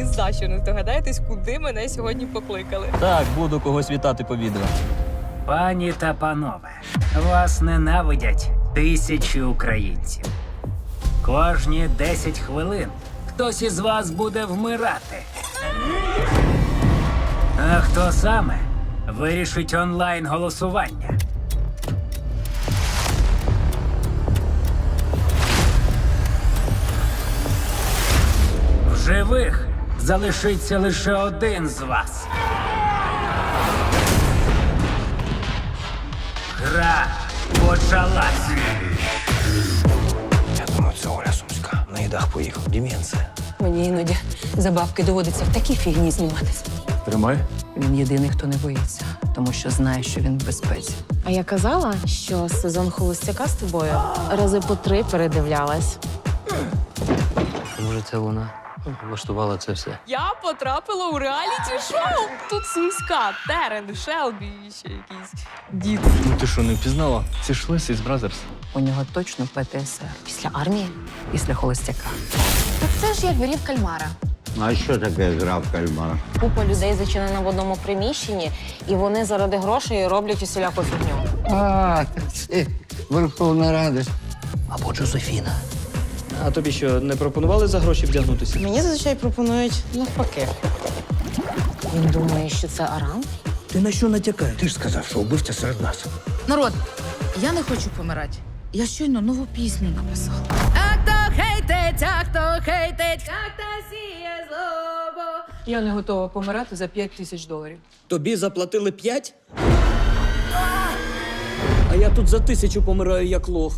ні за що не здогадаєтесь, куди мене сьогодні покликали. Так, буду когось вітати по відео. Пані та панове, вас ненавидять тисячі українців. Кожні 10 хвилин хтось із вас буде вмирати. А хто саме вирішить онлайн голосування? В живих залишиться лише один з вас. Гра почалась. Я думаю, це Оля Сумська. На їдах поїхав. Дем'янце. Мені іноді за бабки доводиться в такій фігні зніматися. Тримай. Він єдиний, хто не боїться, тому що знає, що він в безпеці. А я казала, що сезон холостяка з тобою рази по три передивлялась. Може, це вона влаштувала це все. Я потрапила у реаліті шоу. Тут сумська, Терен, Шелбі і ще якийсь дід. Ну ти що, не впізнала? Це ж Лесі з Бразерс. У нього точно ПТСР Після армії. після холостяка. Так це ж як вирів кальмара. А що таке гра в кальмара? Купа людей зачинена в одному приміщенні, і вони заради грошей роблять усіляку фігню. А, це Верховна Рада. Або Джозефіна. А тобі що, не пропонували за гроші вдягнутися? Мені зазвичай пропонують навпаки. Він думає, що це арам. Ти на що натякаєш? Ти ж сказав, що вбивця серед нас. Народ, я не хочу помирати. Я щойно нову пісню написала. Я не готова помирати за 5 тисяч доларів. Тобі заплатили п'ять? А я тут за тисячу помираю як лох.